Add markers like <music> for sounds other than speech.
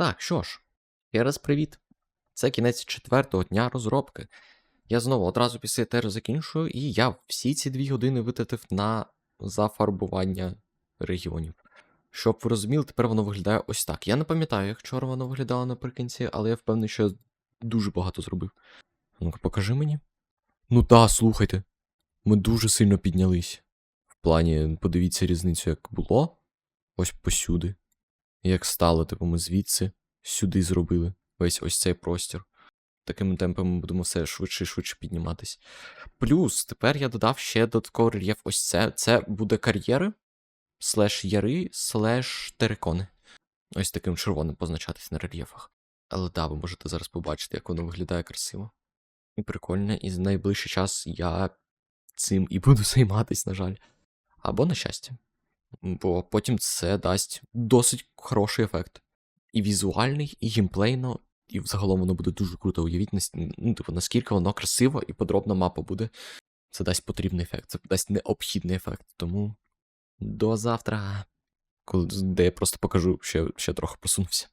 Так, що ж, ще раз привіт. Це кінець четвертого дня розробки. Я знову одразу після ТР закінчую, і я всі ці дві години витратив на зафарбування регіонів. Щоб ви розуміли, тепер воно виглядає ось так. Я не пам'ятаю, як вчора воно виглядало наприкінці, але я впевнений, що я дуже багато зробив. Ну-ка, покажи мені. Ну та, слухайте. Ми дуже сильно піднялись. В плані, подивіться різницю, як було. Ось посюди. Як стало, типу, ми звідси сюди зробили весь ось цей простір. Такими темпами ми будемо все швидше і швидше підніматись. Плюс тепер я додав ще додатковий рельєф. Ось це. Це буде кар'єри, слеш яри, слеш терикони. Ось таким червоним позначатись на рельєфах. Але да, ви можете зараз побачити, як воно виглядає красиво. І прикольно, і за найближчий час я цим і буду <laughs> займатись, на жаль. Або на щастя. Бо потім це дасть досить хороший ефект. І візуальний, і геймплейно, і взагалом воно буде дуже круто. Уявіть, ну, типу, наскільки воно красиво і подробна мапа буде. Це дасть потрібний ефект, це дасть необхідний ефект. Тому до завтра. Коли де я просто покажу, що ще трохи посунувся.